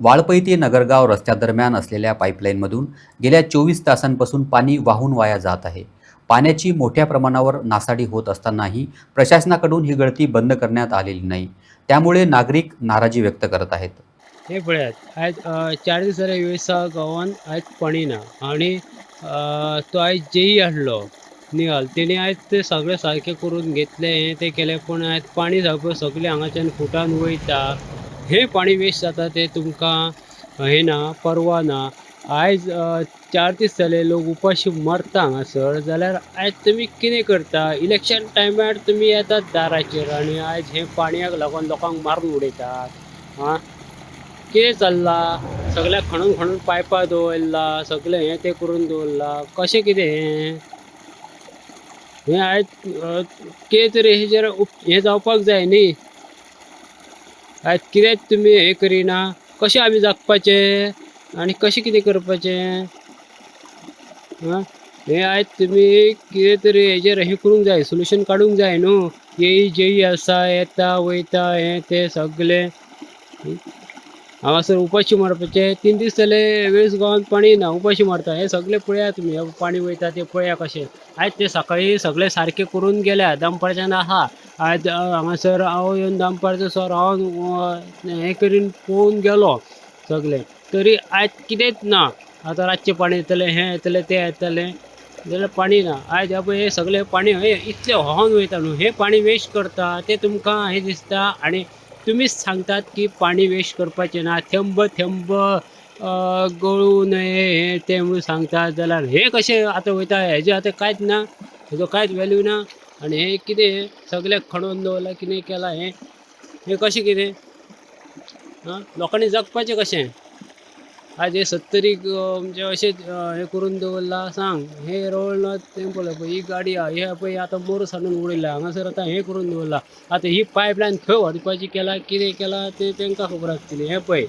वाळपई ते नगरगाव रस्त्यादरम्यान असलेल्या पाईपलाईनमधून गेल्या चोवीस तासांपासून पाणी वाहून वाया जात आहे. पाण्याची मोठ्या प्रमाणावर नासाडी होत असतानाही प्रशासनाकडून ही गळती बंद करण्यात आलेली नाही. त्यामुळे नागरिक नाराजी व्यक्त करत आहेत. हे पळयात आयज चार दीस जाले वेळसा गांवान आयज पाणी ना आनी तो आयज जेई हाडलो निहाल तेणी आयज ते सगळे सारखे करून घेतले हे ते केले पूण आयज पाणी सगळें सगळें हांगाच्यान फुटान वयता हे पाणी वेस्ट जाता ते तुमकां हे ना परवा ना आयज चार दीस जाले लोक उपाशी मरता हांगासर जाल्यार आयज तुमी कितें करता? इलेक्शन टायमार तुमी येतात दाराचेर आनी आयज हे पाणयाक लागून लोकांक मारून उडयतात. आं कितें चल्ला? सगळ्याक खणून खणून पायपां दवरला सगळें हें तें करून दवरला. कशें कितें हें? हें आयज कितें तरी हेजेर हें जावपाक जाय न्ही. आयज कितेंच तुमी हें करिना कशें आमी जगपाचें आनी कशें कितें करपाचें? आं हें आयज तुमी कितें तरी हेजेर हें करूंक जाय सोल्युशन काडूंक जाय न्हू येई जेयी आसा येता वयता हें तें सगलें हांगासर उपाशी मारपाचे तीन दीस जाले वेळस गांवांत पाणी ना उपाशी मारता. हे सगळे पळया तुमी हे पाणी वयता ते पळया कशें आयज ते सकाळी सगळे सारके करून गेल्या. दनपारच्यान आहा आयज हांगासर हांव येवन दनपारचो सर हांव हें करून पळोवन गेलो सगळे. तरी आयज कितेंच ना? आतां रातचें पाणी येतलें हें येतलें तें येतलें. जाल्यार पाणी ना आयज पळय हे सगळें पाणी हे इतलें व्हांवन वयता न्हू हें पाणी वेस्ट करता तें तुमकां हें दिसता आनी तुमीच सांगतात की पाणी वेस्ट करपाचें ना थेंब थेंब गळू नये हें तें म्हणून सांगतात. जाल्यार हें कशें आतां वयता हेजें आतां कांयच ना हेजो कांयच वॅल्यू ना. आनी हें कितें सगळ्याक खणून दवरलां कितें केलां हें हें कशें कितें आं लोकांनी जगपाचें कशें आयज म्हणजे हे सत्तरीक म्हणजे अशेंच हें करून दवरला सांग हें रोड ना तें पळय पळय ही गाडी आहा हे पळय आतां मोर सांडून उडयला हांगासर आतां हें करून दवरला आतां ही पायपलायन खंय व्हरपाची केला कितें केला तें तांकां खबर आसतली हें पळय